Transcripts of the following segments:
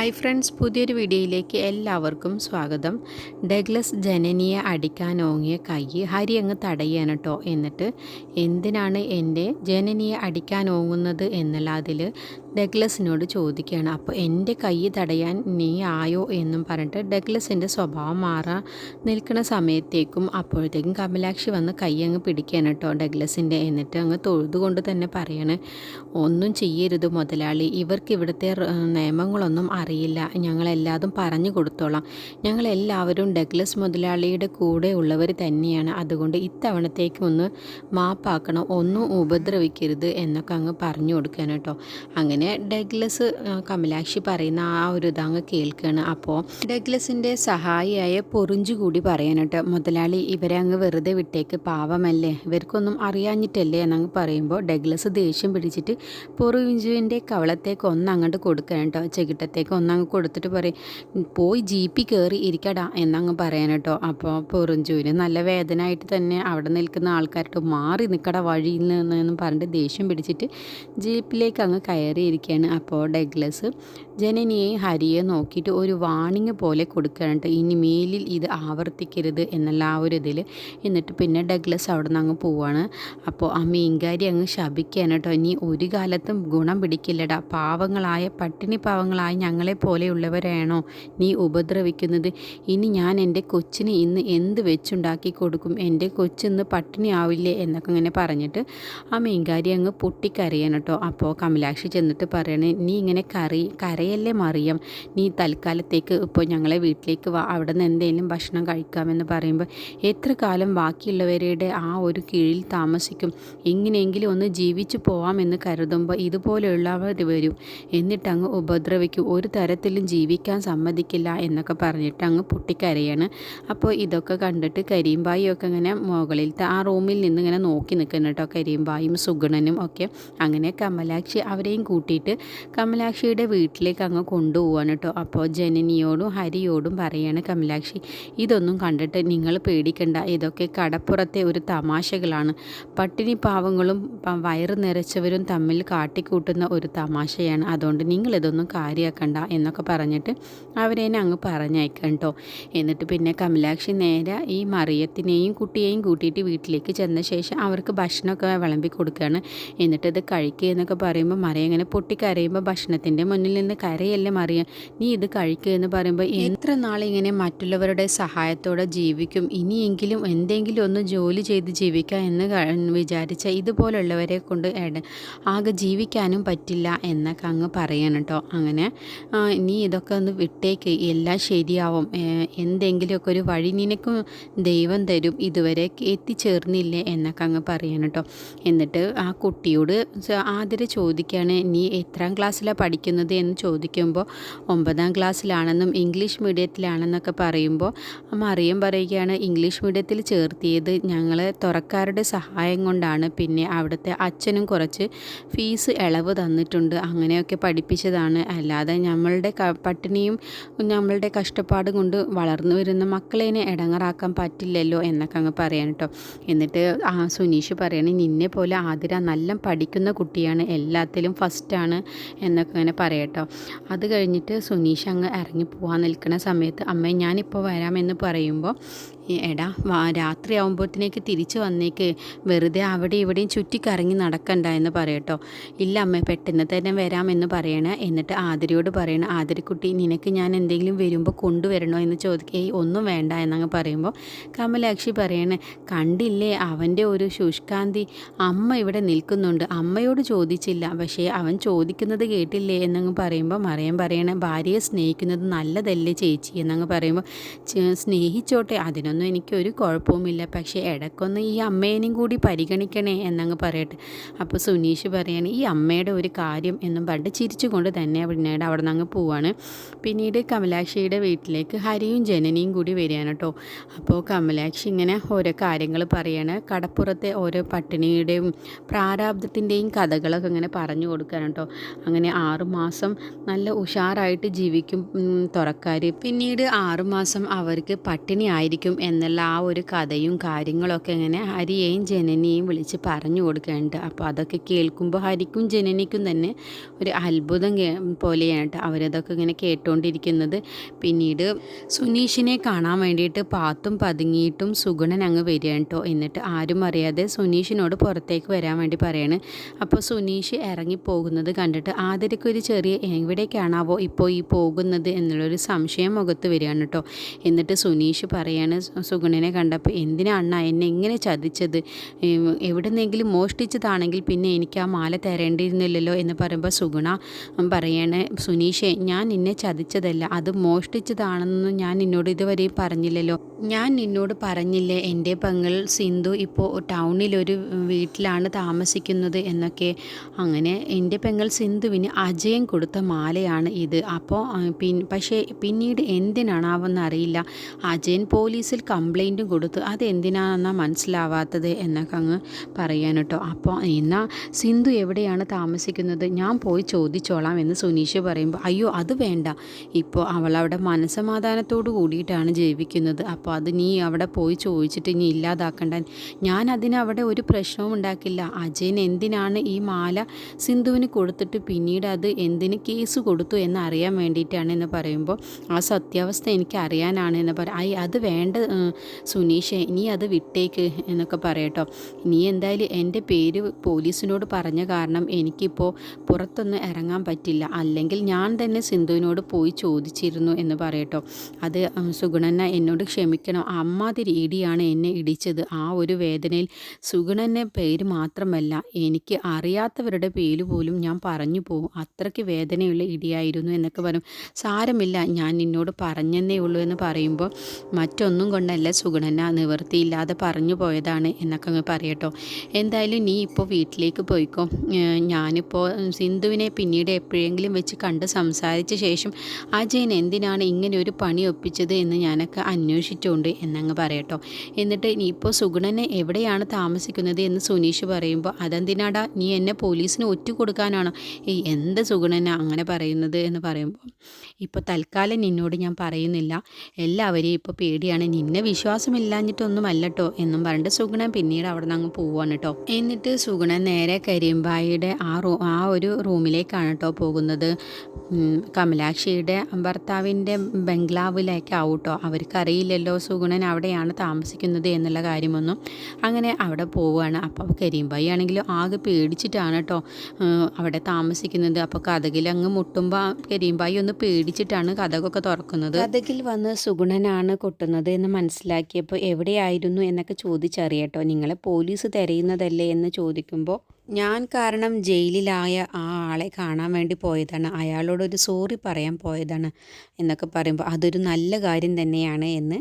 Hi friends പുതിയൊരു വീഡിയോയിലേക്ക് എല്ലാവർക്കും സ്വാഗതം. ഡെഗ്ലസ് ജനനിയെ അടിക്കാൻ ഓങ്ങിയ കൈ ഹരി അങ്ങ് തടയാനട്ടോ കേട്ടോ എന്നിട്ട് എന്തിനാണ് എന്റെ ജനനിയെ അടിക്കാൻ ഓങ്ങുന്നത് എന്നുള്ള അതിൽ ഡെഗ്ലസിനോട് ചോദിക്കുകയാണ്. അപ്പോൾ എന്റെ കൈ തടയാൻ നീ ആയോ എന്നും പറഞ്ഞിട്ട് ഡഗ്ലസിന്റെ സ്വഭാവം മാറാൻ നിൽക്കുന്ന സമയത്തേക്കും അപ്പോഴത്തേക്കും കമലാക്ഷി വന്ന് കൈ അങ്ങ് പിടിക്കാൻ കേട്ടോ ഡഗ്ലസിന്റെ. എന്നിട്ട് അങ്ങ് തൊഴുതുകൊണ്ട് തന്നെ പറയാണ് ഒന്നും ചെയ്യരുത് മുതലാളി. ഇവർക്ക് ഇവിടുത്തെ നിയമങ്ങളൊന്നും നിയമങ്ങളൊന്നും അറിയില്ല. ഞങ്ങളെല്ലാതും പറഞ്ഞു കൊടുത്തോളാം. ഞങ്ങളെല്ലാവരും ഡഗ്ലസ് മുതലാളിയുടെ കൂടെ ഉള്ളവർ തന്നെയാണ്. അതുകൊണ്ട് ഇത്തവണത്തേക്കും ഒന്ന് മാപ്പാക്കണം. ഒന്നും ഉപദ്രവിക്കരുത് എന്നൊക്കെ അങ്ങ് പറഞ്ഞു കൊടുക്കാൻ കേട്ടോ. അങ്ങനെ ഡഗ്ലസ് കമലാക്ഷി പറയുന്ന ആ ഒരു ഇതങ്ങ് കേൾക്കുകയാണ്. അപ്പോൾ ഡഗ്ലസിന്റെ സഹായിയായ പൊറിഞ്ചു കൂടി പറയാനട്ടോ മുതലാളി ഇവരെ അങ്ങ് വെറുതെ വിട്ടേക്ക് പാവമല്ലേ? ഇവർക്കൊന്നും അറിയാഞ്ഞിട്ടല്ലേ എന്നങ്ങ് പറയുമ്പോൾ ഡഗ്ലസ് ദേഷ്യം പിടിച്ചിട്ട് പൊറിഞ്ചുവിന്റെ കവളത്തേക്ക് ഒന്ന് അങ്ങോട്ട് കൊടുക്കണം കേട്ടോ. ചെകിട്ടത്തേക്ക് ഒന്നങ്ങ് കൊടുത്തിട്ട് പറയും പോയി ജീപ്പിൽ കയറി ഇരിക്കടാ എന്നങ്ങ് പറയാൻ കേട്ടോ. അപ്പോൾ പൊറിഞ്ചുവിന് നല്ല വേദനയായിട്ട് തന്നെ അവിടെ നിൽക്കുന്ന ആൾക്കാരോട് മാറി നിൽക്കട വഴിയിൽ നിന്നെന്നും പറഞ്ഞിട്ട് ദേഷ്യം പിടിച്ചിട്ട് ജീപ്പിലേക്ക് അങ്ങ് കയറിയിരിക്കുകയാണ് അപ്പോൾ ഡെഗ്ലസ്. ജനനിയെ ഹരിയെ നോക്കിയിട്ട് ഒരു വാണിംഗ് പോലെ കൊടുക്കുകയാണ് കേട്ടോ. ഇനി മേലിൽ ഇത് ആവർത്തിക്കരുത് എന്നുള്ള ആ ഒരു ഇതിൽ എന്നിട്ട് പിന്നെ ഡെഗ്ലസ് അവിടെ നിന്ന് അങ്ങ് പോവാണ്. അപ്പോൾ ആ മീൻകാരി അങ്ങ് ശപിക്കുകയാണ് ഇനി ഒരു കാലത്തും ഗുണം പിടിക്കില്ലടാ. പാവങ്ങളായ പട്ടിണി പാവങ്ങളായ ഞങ്ങളെ പോലെയുള്ളവരാണോ നീ ഉപദ്രവിക്കുന്നത്? ഇനി ഞാൻ എന്റെ കൊച്ചിന് ഇന്ന് എന്ത് വെച്ചുണ്ടാക്കി കൊടുക്കും? എന്റെ കൊച്ചിന്ന് പട്ടിണി ആവില്ലേ? എന്നൊക്കെ ഇങ്ങനെ പറഞ്ഞിട്ട് ആ മീൻകാരി അങ്ങ് പൊട്ടിക്കരയാണ് കേട്ടോ. അപ്പോൾ കമലാക്ഷി ചെന്നിട്ട് പറയണേ നീ ഇങ്ങനെ കറി കരയല്ലേ മറിയം? നീ തൽക്കാലത്തേക്ക് ഇപ്പോൾ ഞങ്ങളെ വീട്ടിലേക്ക് വാ. അവിടെ നിന്ന് എന്തെങ്കിലും ഭക്ഷണം കഴിക്കാമെന്ന് പറയുമ്പോൾ എത്ര കാലം ബാക്കിയുള്ളവരുടെ ആ ഒരു കീഴിൽ താമസിക്കും? എങ്ങനെയെങ്കിലും ഒന്ന് ജീവിച്ചു പോവാമെന്ന് കരുതുമ്പോൾ ഇതുപോലെയുള്ളവർ വരും. എന്നിട്ടങ്ങ് ഉപദ്രവിക്കും. ഒരു തരത്തിലും ജീവിക്കാൻ സമ്മതിക്കില്ല എന്നൊക്കെ പറഞ്ഞിട്ട് അങ്ങ് പൊട്ടിക്കരയാണ്. അപ്പോൾ ഇതൊക്കെ കണ്ടിട്ട് കരീംബായിയൊക്കെ ഇങ്ങനെ മുകളിലത്തെ ആ റൂമിൽ നിന്ന് ഇങ്ങനെ നോക്കി നിൽക്കുന്നു കേട്ടോ കരീംബായും സുഗുണനും ഒക്കെ. അങ്ങനെ കമലാക്ഷി അവരെയും കൂട്ടിയിട്ട് കമലാക്ഷിയുടെ വീട്ടിലേക്ക് അങ്ങ് കൊണ്ടുപോവാണ് കേട്ടോ. അപ്പോൾ ജനനിയോടും ഹരിയോടും പറയാണ് കമലാക്ഷി ഇതൊന്നും കണ്ടിട്ട് നിങ്ങൾ പേടിക്കണ്ട. ഇതൊക്കെ കടപ്പുറത്തെ ഒരു തമാശകളാണ്. പട്ടിണി പാവങ്ങളും വയറ് നിറച്ചവരും തമ്മിൽ കാട്ടിക്കൂട്ടുന്ന ഒരു തമാശയാണ്. അതുകൊണ്ട് നിങ്ങളിതൊന്നും കാര്യമാക്കണ്ട എന്നൊക്കെ പറഞ്ഞിട്ട് അവരെന്നെ അങ്ങ് പറഞ്ഞയക്കാം കേട്ടോ. എന്നിട്ട് പിന്നെ കമലാക്ഷി നേരെ ഈ മറിയത്തിനെയും കുട്ടിയെയും കൂട്ടിയിട്ട് വീട്ടിലേക്ക് ചെന്ന ശേഷം അവർക്ക് ഭക്ഷണമൊക്കെ വിളമ്പി കൊടുക്കുകയാണ് എന്നിട്ട് ഇത് കഴിക്കുക എന്നൊക്കെ പറയുമ്പോൾ മറിയ ഇങ്ങനെ പൊട്ടിക്കരയുമ്പോൾ ഭക്ഷണത്തിന്റെ മുന്നിൽ നിന്ന് കരയല്ലേ മറിയ? നീ ഇത് കഴിക്കുക എന്ന് പറയുമ്പോൾ എത്ര നാളിങ്ങനെ മറ്റുള്ളവരുടെ സഹായത്തോടെ ജീവിക്കും? ഇനിയെങ്കിലും എന്തെങ്കിലും ഒന്ന് ജോലി ചെയ്ത് ജീവിക്കാം എന്ന് വിചാരിച്ച ഇതുപോലുള്ളവരെ കൊണ്ട് ആകെ ജീവിക്കാനും പറ്റില്ല എന്നൊക്കെ അങ്ങ് പറയണം കേട്ടോ. അങ്ങനെ നീ ഇതൊക്കെ ഒന്ന് വിട്ടേക്ക്. എല്ലാം ശരിയാവും. എന്തെങ്കിലുമൊക്കെ ഒരു വഴി നിനക്കും ദൈവം തരും. ഇതുവരെ എത്തിച്ചേർന്നില്ലേ എന്നൊക്കെ അങ്ങ് പറയണം കേട്ടോ എന്നിട്ട് ആ കുട്ടിയോട് ആദ്യം ചോദിക്കുകയാണ് നീ എത്രാം ക്ലാസ്സിലാണ് പഠിക്കുന്നത്? എന്ന് ചോദിക്കുമ്പോൾ ഒമ്പതാം ക്ലാസ്സിലാണെന്നും ഇംഗ്ലീഷ് മീഡിയത്തിലാണെന്നൊക്കെ പറയുമ്പോൾ അമ്മ മറിയം പറയുകയാണ് ഇംഗ്ലീഷ് മീഡിയത്തിൽ ചേർത്തിയത് ഞങ്ങൾ തുറക്കാരുടെ സഹായം കൊണ്ടാണ്. പിന്നെ അവിടുത്തെ അച്ഛനും കുറച്ച് ഫീസ് ഇളവ് തന്നിട്ടുണ്ട്. അങ്ങനെയൊക്കെ പഠിപ്പിച്ചതാണ്. അല്ലാതെ നമ്മളുടെ പട്ടിണിയും നമ്മളുടെ കഷ്ടപ്പാട് കൊണ്ട് വളർന്നു വരുന്ന മക്കളേനെ ഇടങ്ങറാക്കാൻ പറ്റില്ലല്ലോ എന്നൊക്കെ അങ്ങ് പറയാൻ കേട്ടോ എന്നിട്ട് ആ സുനീഷ് പറയണേ നിന്നെ പോലെ ആതിര നല്ല പഠിക്കുന്ന കുട്ടിയാണ് എല്ലാത്തിലും ഫസ്റ്റാണ് എന്നൊക്കെ അങ്ങനെ പറയട്ടോ അത് കഴിഞ്ഞിട്ട് സുനീഷ് അങ്ങ് ഇറങ്ങി പോകാൻ നിൽക്കുന്ന സമയത്ത് അമ്മ ഞാനിപ്പോൾ വരാമെന്ന് പറയുമ്പോൾ "ഈ എടാ രാത്രി ആകുമ്പോഴത്തേക്ക് തിരിച്ചു വന്നേക്ക്. വെറുതെ അവിടെ ഇവിടെയും ചുറ്റിക്കറങ്ങി നടക്കണ്ട എന്ന് പറയട്ടോ ഇല്ല അമ്മ പെട്ടെന്ന് തന്നെ വരാമെന്ന് പറയണേ എന്നിട്ട് ആതിരയോട് പറയണ ആതിരക്കുട്ടി നിനക്ക് ഞാൻ എന്തെങ്കിലും വരുമ്പോൾ കൊണ്ടുവരണോ എന്ന് ചോദിക്കുക ഏയ് ഒന്നും വേണ്ട എന്നങ്ങ് പറയുമ്പോൾ കമലാക്ഷി പറയണേ കണ്ടില്ലേ അവന്റെ ഒരു ശുഷ്കാന്തി അമ്മ ഇവിടെ നിൽക്കുന്നുണ്ട്. അമ്മയോട് ചോദിച്ചില്ല പക്ഷേ അവൻ ചോദിക്കുന്നത് കേട്ടില്ലേ എന്നങ്ങ് പറയുമ്പോൾ മറിയം പറയണേ ഭാര്യയെ സ്നേഹിക്കുന്നത് നല്ലതല്ലേ ചേച്ചി എന്നങ്ങ് പറയുമ്പോൾ "ചെ- സ്നേഹിച്ചോട്ടെ അതിനൊന്നും എനിക്കൊരു കുഴപ്പവുമില്ല. പക്ഷേ ഇടയ്ക്കൊന്ന് ഈ അമ്മേനെയും കൂടി പരിഗണിക്കണേ എന്നങ്ങ് പറയട്ടെ. അപ്പോൾ സുനീഷ് പറയാണ് ഈ അമ്മയുടെ ഒരു കാര്യം എന്നും പറഞ്ഞിട്ട് ചിരിച്ചുകൊണ്ട് തന്നെ പിന്നീട് അവിടെ നിന്ന് അങ്ങ് പോവാണ്. പിന്നീട് കമലാക്ഷിയുടെ വീട്ടിലേക്ക് ഹരിയും ജനനിയും കൂടി വരികയാണ് കേട്ടോ അപ്പോൾ കമലാക്ഷി ഇങ്ങനെ ഓരോ കാര്യങ്ങൾ പറയാണ്. കടപ്പുറത്തെ ഓരോ പട്ടിണിയുടെയും പ്രാരാബ്ദത്തിന്റെയും കഥകളൊക്കെ ഇങ്ങനെ പറഞ്ഞു കൊടുക്കാൻ കേട്ടോ അങ്ങനെ ആറുമാസം നല്ല ഉഷാറായിട്ട് ജീവിക്കും തുറക്കാർ പിന്നീട് ആറുമാസം അവർക്ക് പട്ടിണി ആയിരിക്കും എന്നുള്ള ആ ഒരു കഥയും കാര്യങ്ങളൊക്കെ ഇങ്ങനെ ഹരിയെയും ജനനിയെയും വിളിച്ച് പറഞ്ഞു കൊടുക്കുന്നുണ്ട് അപ്പോൾ അതൊക്കെ കേൾക്കുമ്പോൾ ഹരിക്കും ജനനിക്കും തന്നെ ഒരു അത്ഭുതം പോലെയാണ് കേട്ടോ അവരതൊക്കെ ഇങ്ങനെ കേട്ടുകൊണ്ടിരിക്കുന്നത് പിന്നീട് സുനീഷിനെ കാണാൻ വേണ്ടിയിട്ട് പാത്തും പതുങ്ങിയിട്ടും സുഗുണൻ അങ്ങ് വരികയാണ് കേട്ടോ എന്നിട്ട് ആരും അറിയാതെ സുനീഷിനോട് പുറത്തേക്ക് വരാൻ വേണ്ടി പറയാണ്. അപ്പോൾ സുനീഷ് ഇറങ്ങിപ്പോകുന്നത് കണ്ടിട്ട് ആതിരയ്ക്ക് ഒരു ചെറിയ എവിടേക്കാണാവോ ഇപ്പോൾ ഈ പോകുന്നത് എന്നുള്ളൊരു സംശയം മുഖത്ത് വരികയാണ് കേട്ടോ എന്നിട്ട് സുനീഷ് പറയാണ് സുഗുണനെ കണ്ടപ്പോൾ എന്തിനാണ് എന്നെ ഇങ്ങനെ ചതിച്ചത്? എവിടെന്നെങ്കിലും മോഷ്ടിച്ചതാണെങ്കിൽ പിന്നെ എനിക്ക് ആ മാല തരേണ്ടിയിരുന്നില്ലല്ലോ എന്ന് പറയുമ്പോൾ സുഗുണ പറയാണ് സുനീഷെ ഞാൻ നിന്നെ ചതിച്ചതല്ല അത് മോഷ്ടിച്ചതാണെന്ന് ഞാൻ നിന്നോട് ഇതുവരെയും പറഞ്ഞില്ലല്ലോ. ഞാൻ നിന്നോട് പറഞ്ഞില്ലേ എന്റെ പെങ്ങൾ സിന്ധു ഇപ്പോൾ ടൗണിലൊരു വീട്ടിലാണ് താമസിക്കുന്നത് എന്നൊക്കെ. അങ്ങനെ എന്റെ പെങ്ങൾ സിന്ധുവിന് അജയൻ കൊടുത്ത മാലയാണ് ഇത്. അപ്പോൾ പിൻ പക്ഷേ പിന്നീട് എന്തിനാണാവെന്ന് അറിയില്ല. അജയൻ പോലീസിൽ കംപ്ലൈന്റും കൊടുത്തു. അതെന്തിനാണെന്നാണ് മനസ്സിലാവാത്തത് എന്നൊക്കെ അങ്ങ് പറയാൻ കേട്ടോ. അപ്പോൾ എന്നാൽ സിന്ധു എവിടെയാണ് താമസിക്കുന്നത്? ഞാൻ പോയി ചോദിച്ചോളാം എന്ന് സുനീഷ് പറയുമ്പോൾ അയ്യോ അത് വേണ്ട. ഇപ്പോൾ അവളവിടെ മനസമാധാനത്തോടു കൂടിയിട്ടാണ് ജീവിക്കുന്നത്. അപ്പോൾ അത് നീ അവിടെ പോയി ചോദിച്ചിട്ട് നീ ഇല്ലാതാക്കണ്ട ഞാൻ അതിനവിടെ ഒരു പ്രശ്നവും ഉണ്ടാക്കില്ല. അജയൻ എന്തിനാണ് ഈ മാല സിന്ധുവിന് കൊടുത്തിട്ട് പിന്നീട് അത് എന്തിന് കേസ് കൊടുത്തു എന്ന് അറിയാൻ വേണ്ടിയിട്ടാണ് എന്ന് പറയുമ്പോൾ ആ സത്യാവസ്ഥ എനിക്ക് അറിയാനാണ് എന്ന് പറയും ഐ അത് വേണ്ട സുനീഷെ നീ അത് വിട്ടേക്ക് എന്നൊക്കെ പറയട്ടോ. നീ എന്തായാലും എന്റെ പേര് പോലീസിനോട് പറഞ്ഞ കാരണം എനിക്കിപ്പോൾ പുറത്തൊന്നും ഇറങ്ങാൻ പറ്റില്ല. അല്ലെങ്കിൽ ഞാൻ തന്നെ സിന്ധുവിനോട് പോയി ചോദിച്ചിരുന്നു എന്ന് പറയട്ടോ. അത് സുഗുണന എന്നോട് ക്ഷമിക്കണം അമ്മാതിരി ഇടിയാണ് എന്നെ ഇടിച്ചത്. ആ ഒരു വേദനയിൽ സുഗുണന്റെ പേര് മാത്രമല്ല എനിക്ക് അറിയാത്തവരുടെ പേര് പോലും ഞാൻ പറഞ്ഞു പോകും. അത്രയ്ക്ക് വേദനയുള്ള ഇടിയായിരുന്നു എന്നൊക്കെ പറയും. സാരമില്ല ഞാൻ നിന്നോട് പറഞ്ഞെന്നേ ഉള്ളൂ എന്ന് പറയുമ്പോൾ മറ്റൊന്നും കൊണ്ടല്ല സുഗുണന നിവൃത്തിയില്ലാതെ പറഞ്ഞു പോയതാണ് എന്നൊക്കെ അങ്ങ് പറയട്ടോ എന്തായാലും നീ ഇപ്പോൾ വീട്ടിലേക്ക് പോയിക്കോ. ഞാനിപ്പോൾ സിന്ധുവിനെ പിന്നീട് എപ്പോഴെങ്കിലും വെച്ച് കണ്ട് സംസാരിച്ച ശേഷം അജയൻ എന്തിനാണ് ഇങ്ങനെ ഒരു പണി ഒപ്പിച്ചത്? എന്ന് ഞാനൊക്കെ അന്വേഷിച്ചുകൊണ്ട് എന്നങ്ങ് പറയട്ടോ. എന്നിട്ട് നീ ഇപ്പോൾ സുഗുണനെ എവിടെയാണ് താമസിക്കുന്നത് എന്ന് സുനീഷ് പറയുമ്പോൾ അതെന്തിനാടാ? നീ എന്നെ പോലീസിന് ഒറ്റ കൊടുക്കാനാണോ? ഏയ് എന്ത് സുഗുണനാ അങ്ങനെ പറയുന്നത് എന്ന് പറയുമ്പോൾ ഇപ്പോൾ തൽക്കാലം നിന്നോട് ഞാൻ പറയുന്നില്ല. എല്ലാവരെയും ഇപ്പോൾ പേടിയാണ്. നിന്നെ വിശ്വാസമില്ലാഞ്ഞിട്ടൊന്നും അല്ലട്ടോ എന്നും പറഞ്ഞിട്ട് സുഗുണൻ പിന്നീട് അവിടെ നിന്ന് അങ്ങ് പോവാണ് കേട്ടോ. എന്നിട്ട് സുഗുണൻ നേരെ കരിമ്പായിയുടെ ആ റൂ ആ ഒരു റൂമിലേക്കാണ് കേട്ടോ പോകുന്നത്. കമലാക്ഷിയുടെ ഭർത്താവിന്റെ ബംഗ്ലാവിലേക്കാവും കേട്ടോ. അവർക്കറിയില്ലല്ലോ സുഗുണൻ അവിടെയാണ് താമസിക്കുന്നത് എന്നുള്ള കാര്യമൊന്നും അങ്ങനെ അവിടെ പോവുകയാണ്. അപ്പോൾ കരീംബായി ആണെങ്കിലും ആകെ പേടിച്ചിട്ടാണ് കേട്ടോ അവിടെ താമസിക്കുന്നത്. അപ്പോൾ കഥകിൽ അങ്ങ് മുട്ടുമ്പോൾ കരീംബായി ഒന്ന് പേടിച്ചിട്ടാണ് കഥകൊക്കെ തുറക്കുന്നത്. കഥകിൽ വന്ന് സുഗുണനാണ് കൊട്ടുന്നത് എന്ന് മനസ്സിലാക്കിയപ്പോൾ എവിടെയായിരുന്നു എന്നൊക്കെ ചോദിച്ചറിയട്ടോ. നിങ്ങളെ പോലീസ് തിരയുന്നതല്ലേ എന്ന് ചോദിക്കുമ്പോൾ ഞാൻ കാരണം ജയിലിലായ ആ ആളെ കാണാൻ വേണ്ടി പോയതാണ്. അയാളോടൊരു സോറി പറയാൻ പോയതാണ് എന്നൊക്കെ പറയുമ്പോൾ അതൊരു നല്ല കാര്യം തന്നെയാണ് എന്ന്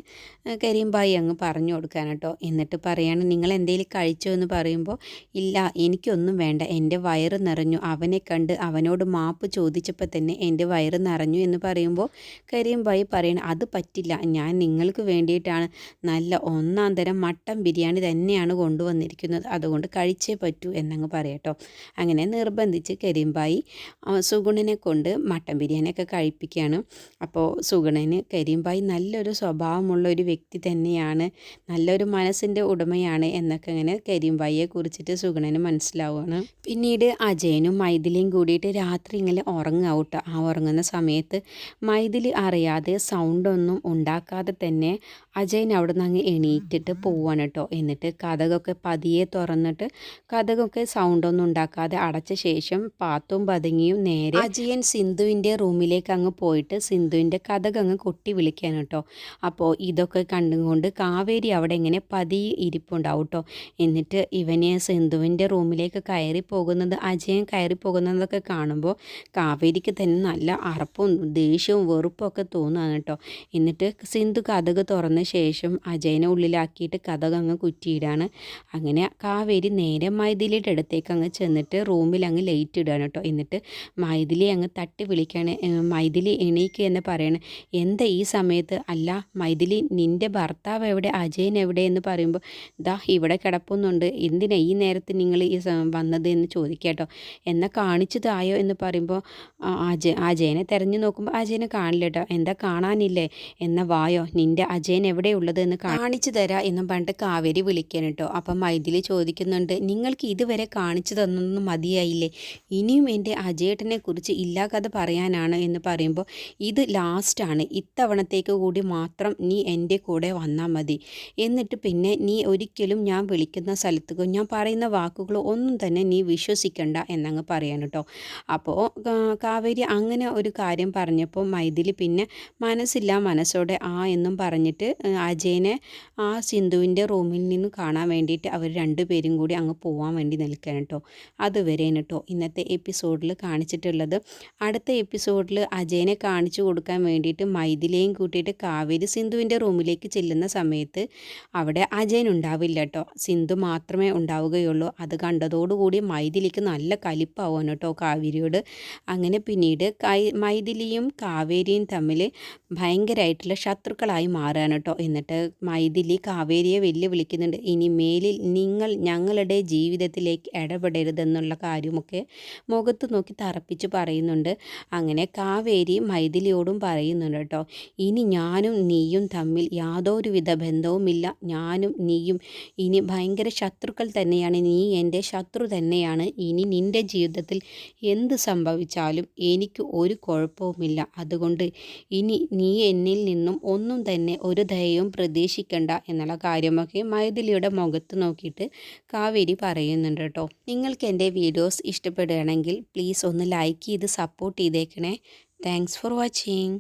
കരീംബായി അങ്ങ് പറഞ്ഞു കൊടുക്കാൻ കേട്ടോ. എന്നിട്ട് പറയാണ് നിങ്ങൾ എന്തെങ്കിലും കഴിച്ചോ? എന്ന് പറയുമ്പോൾ ഇല്ല എനിക്കൊന്നും വേണ്ട. എന്റെ വയറ് നിറഞ്ഞു. അവനെ കണ്ട് അവനോട് മാപ്പ് ചോദിച്ചപ്പോൾ തന്നെ എന്റെ വയറ് നിറഞ്ഞു എന്ന് പറയുമ്പോൾ കരീംബായി പറയണം അത് പറ്റില്ല. ഞാൻ നിങ്ങൾക്ക് വേണ്ടിയിട്ടാണ്. നല്ല ഒന്നാം തരം മട്ടൻ ബിരിയാണി തന്നെയാണ് കൊണ്ടുവന്നിരിക്കുന്നത്. അതുകൊണ്ട് കഴിച്ചേ പറ്റൂ എന്നങ്ങ് പറയട്ടോ. അങ്ങനെ നിർബന്ധിച്ച് കരിമ്പായി സുഗുണനെ കൊണ്ട് മട്ടൻ ബിരിയാണിയൊക്കെ കഴിപ്പിക്കുകയാണ്. അപ്പോൾ സുഗുണന് കരിമ്പായി നല്ലൊരു സ്വഭാവമുള്ള ഒരു വ്യക്തി തന്നെയാണ് നല്ലൊരു മനസ്സിന്റെ ഉടമയാണ് എന്നൊക്കെ അങ്ങനെ കരിമ്പായിയെ കുറിച്ചിട്ട് സുഗുണന് മനസ്സിലാവുകയാണ്. പിന്നീട് അജയനും മൈഥിലിയും കൂടിയിട്ട് രാത്രി ഇങ്ങനെ ഉറങ്ങാവട്ടോ. ആ ഉറങ്ങുന്ന സമയത്ത് മൈഥിലി അറിയാതെ സൗണ്ടൊന്നും ഉണ്ടാക്കാതെ തന്നെ അജയൻ അവിടെ നിന്ന് അങ്ങ് എണീറ്റിട്ട് പോവാണ് കേട്ടോ. എന്നിട്ട് കഥകൊക്കെ പതിയെ തുറന്നിട്ട് കഥകൊക്കെ സൗണ്ട് സൗണ്ടൊന്നും ഉണ്ടാക്കാതെ അടച്ച ശേഷം പാത്തും പതുങ്ങിയും നേരെ അജയൻ സിന്ധുവിന്റെ റൂമിലേക്ക് അങ്ങ് പോയിട്ട് സിന്ധുവിന്റെ കഥക അങ്ങ് കൊട്ടി വിളിക്കാൻ കേട്ടോ. അപ്പോൾ ഇതൊക്കെ കണ്ടുകൊണ്ട് കാവേരി അവിടെ ഇങ്ങനെ പതി ഇരിപ്പുണ്ടാവും കേട്ടോ. എന്നിട്ട് ഇവനെ സിന്ധുവിന്റെ റൂമിലേക്ക് കയറി പോകുന്നത് അജയൻ കയറി പോകുന്നതൊക്കെ കാണുമ്പോൾ കാവേരിക്ക് തന്നെ നല്ല അറപ്പും ദേഷ്യവും വെറുപ്പും ഒക്കെ തോന്നുകയാണ് കേട്ടോ. എന്നിട്ട് സിന്ധു കഥക് തുറന്ന ശേഷം അജയനെ ഉള്ളിലാക്കിയിട്ട് കഥക് അങ്ങ് കുറ്റിയിടാണ്. അങ്ങനെ കാവേരി നേരെ മൈഥിലിയുടെ അടുത്തേക്ക് അങ്ങ് ചെന്നിട്ട് റൂമിൽ അങ്ങ് ലൈറ്റ് ഇടുകയാണ് കേട്ടോ. എന്നിട്ട് മൈഥിലി അങ്ങ് തട്ടി വിളിക്കുകയാണ് മൈഥിലി എണീക്കുക എന്ന് പറയണം. എന്താ ഈ സമയത്ത്? അല്ല മൈഥിലി നിന്റെ ഭർത്താവ് എവിടെ? അജയൻ എവിടെ? എന്ന് പറയുമ്പോൾ ദാ ഇവിടെ കിടപ്പുന്നുണ്ട്. എന്തിനാ ഈ നേരത്ത് നിങ്ങൾ ഈ വന്നത് എന്ന് ചോദിക്കുക കേട്ടോ. കാണിച്ചതായോ എന്ന് പറയുമ്പോൾ അജയ് അജയനെ തിരഞ്ഞു നോക്കുമ്പോൾ അജയനെ കാണില്ല കേട്ടോ. എന്താ കാണാനില്ലേ? എന്ന വായോ നിന്റെ അജയൻ എവിടെയുള്ളത് എന്ന് കാണിച്ചു തരാം എന്നും പണ്ട് കാവേരി വിളിക്കാൻ കേട്ടോ. അപ്പം മൈഥിലി ചോദിക്കുന്നുണ്ട് നിങ്ങൾക്ക് ഇതുവരെ കാണിച്ചു തന്നൊന്നും മതിയായില്ലേ? ഇനിയും എന്റെ അജയേട്ടനെ കുറിച്ച് ഇല്ലാ കഥ പറയാനാണ് എന്ന് പറയുമ്പോൾ ഇത് ലാസ്റ്റാണ് ഇത്തവണത്തേക്ക് കൂടി മാത്രം നീ എന്റെ കൂടെ വന്നാൽ മതി. എന്നിട്ട് പിന്നെ നീ ഒരിക്കലും ഞാൻ വിളിക്കുന്ന സ്ഥലത്തേക്കോ ഞാൻ പറയുന്ന വാക്കുകളോ ഒന്നും തന്നെ നീ വിശ്വസിക്കണ്ട എന്നങ്ങ് പറയാൻ കേട്ടോ. അപ്പോൾ കാവേരി അങ്ങനെ ഒരു കാര്യം പറഞ്ഞപ്പോൾ മൈഥിലി പിന്നെ മനസ്സില്ല മനസ്സോടെ ആ എന്നും പറഞ്ഞിട്ട് അജയനെ ആ സിന്ധുവിന്റെ റൂമിൽ നിന്ന് കാണാൻ വേണ്ടിയിട്ട് അവർ രണ്ടുപേരും കൂടി അങ്ങ് പോകാൻ വേണ്ടി നിൽക്കാൻ കേട്ടോ. അതുവരെ കേട്ടോ ഇന്നത്തെ എപ്പിസോഡിൽ കാണിച്ചിട്ടുള്ളത്. അടുത്ത എപ്പിസോഡിൽ അജയനെ കാണിച്ചു കൊടുക്കാൻ വേണ്ടിയിട്ട് മൈഥിലേയും കൂട്ടിയിട്ട് കാവേരി സിന്ധുവിന്റെ റൂമിലേക്ക് ചെല്ലുന്ന സമയത്ത് അവിടെ അജയൻ ഉണ്ടാവില്ല കേട്ടോ. സിന്ധു മാത്രമേ ഉണ്ടാവുകയുള്ളൂ. അത് കണ്ടതോടുകൂടി മൈഥിലിക്ക് നല്ല കലിപ്പാവാണ് കേട്ടോ കാവേരിയോട്. അങ്ങനെ പിന്നീട് കൈ മൈഥിലിയും കാവേരിയും തമ്മിൽ ഭയങ്കരമായിട്ടുള്ള ശത്രുക്കളായി മാറുകയാണ് എന്നിട്ട് മൈഥിലി കാവേരിയെ വെല്ലുവിളിക്കുന്നുണ്ട്. ഇനി മേലിൽ നിങ്ങൾ ഞങ്ങളുടെ ജീവിതത്തിലേക്ക് ഇടപെടരുതെന്നുള്ള കാര്യമൊക്കെ മുഖത്ത് നോക്കി തറപ്പിച്ച് പറയുന്നുണ്ട്. അങ്ങനെ കാവേരി മൈഥിലിയോടും പറയുന്നുണ്ട് കേട്ടോ. ഇനി ഞാനും നീയും തമ്മിൽ യാതൊരുവിധ ബന്ധവുമില്ല. ഞാനും നീയും ഇനി ഭയങ്കര ശത്രുക്കൾ തന്നെയാണ്. നീ എന്റെ ശത്രു തന്നെയാണ്. ഇനി നിന്റെ ജീവിതത്തിൽ എന്ത് സംഭവിച്ചാലും എനിക്ക് ഒരു കുഴപ്പവുമില്ല. അതുകൊണ്ട് ഇനി നീ എന്നിൽ നിന്നും ഒന്നും തന്നെ ഒരു ദയവും പ്രതീക്ഷിക്കണ്ട എന്നുള്ള കാര്യമൊക്കെ മൈഥിലിയുടെ മുഖത്ത് നോക്കിയിട്ട് കാവേരി പറയുന്നുണ്ട് കേട്ടോ. നിങ്ങൾക്ക് എന്റെ വീഡിയോസ് ഇഷ്ടപ്പെടുകയാണെങ്കിൽ പ്ലീസ് ഒന്ന് ലൈക്ക് ചെയ്ത് സപ്പോർട്ട് ചെയ്തേക്കണേ. Thanks for watching.